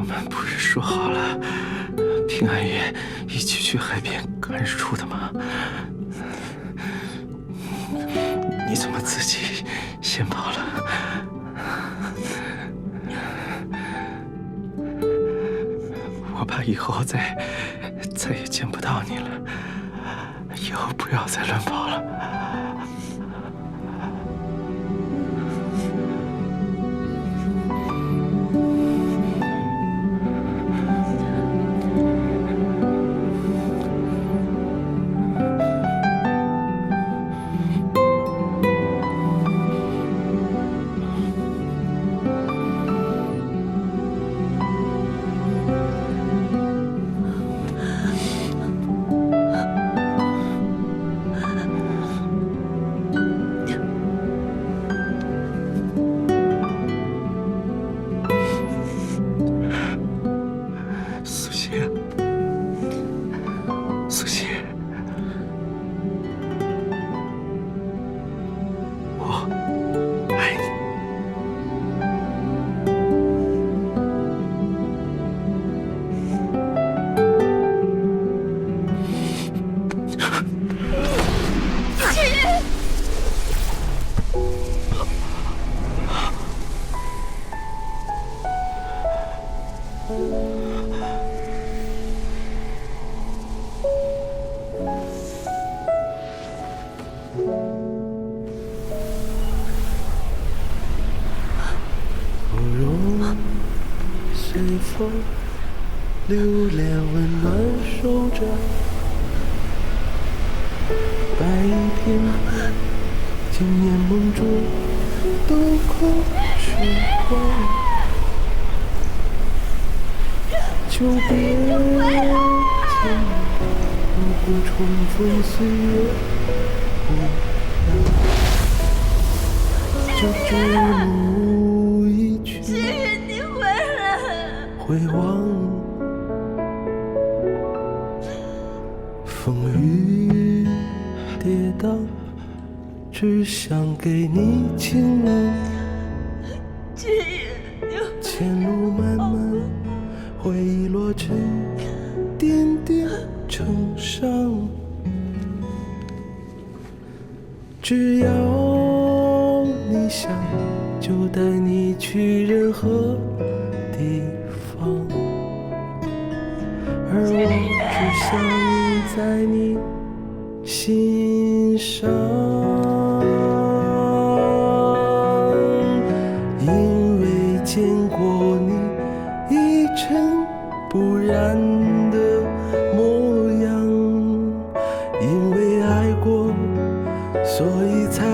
我们不是说好了平安夜一起去海边看日出的吗？你怎么自己先跑了？我怕以后再再也见不到你了，以后不要再乱跑了。留恋温暖守着，白天今夜梦中都空时光，就别见如果重逢岁月无恙，就这幕回望。风雨跌宕，只想给你倾慕。前路漫漫，回忆落成点点成伤。只要你想，就带你去任何地而我只想。在你心上，因为见过你一尘不染的模样，因为爱过，所以才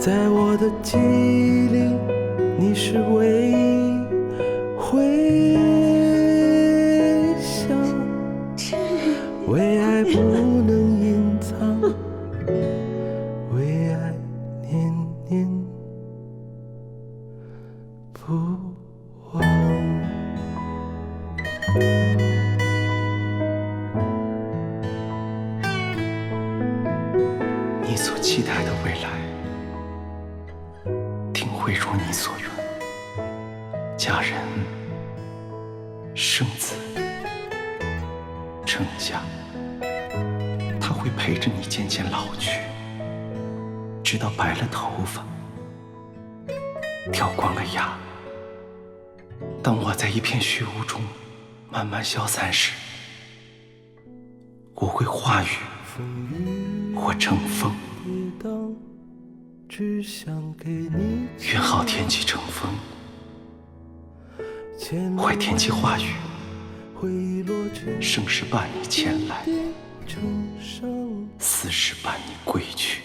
在我的记忆里，你是唯一。回想为爱不能隐藏，为爱念念不忘。会如你所愿，嫁人生子、成家，他会陪着你渐渐老去，直到白了头发、掉光了牙。当我在一片虚无中慢慢消散时，我会化雨或成风。愿好天气成风。坏天气化雨，盛世伴你前来，死时伴你归去。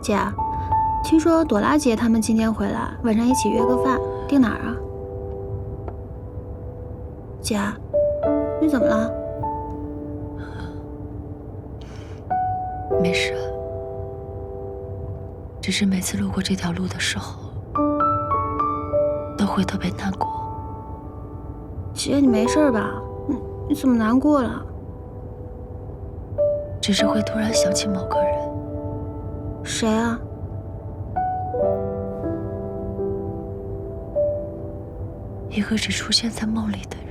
姐。听说朵拉姐他们今天回来，晚上一起约个饭，定哪儿啊？姐，你怎么了？没事，只是每次路过这条路的时候，都会特别难过。姐，你没事吧？你你怎么难过了？只是会突然想起某个人，谁啊？一个只出现在梦里的人。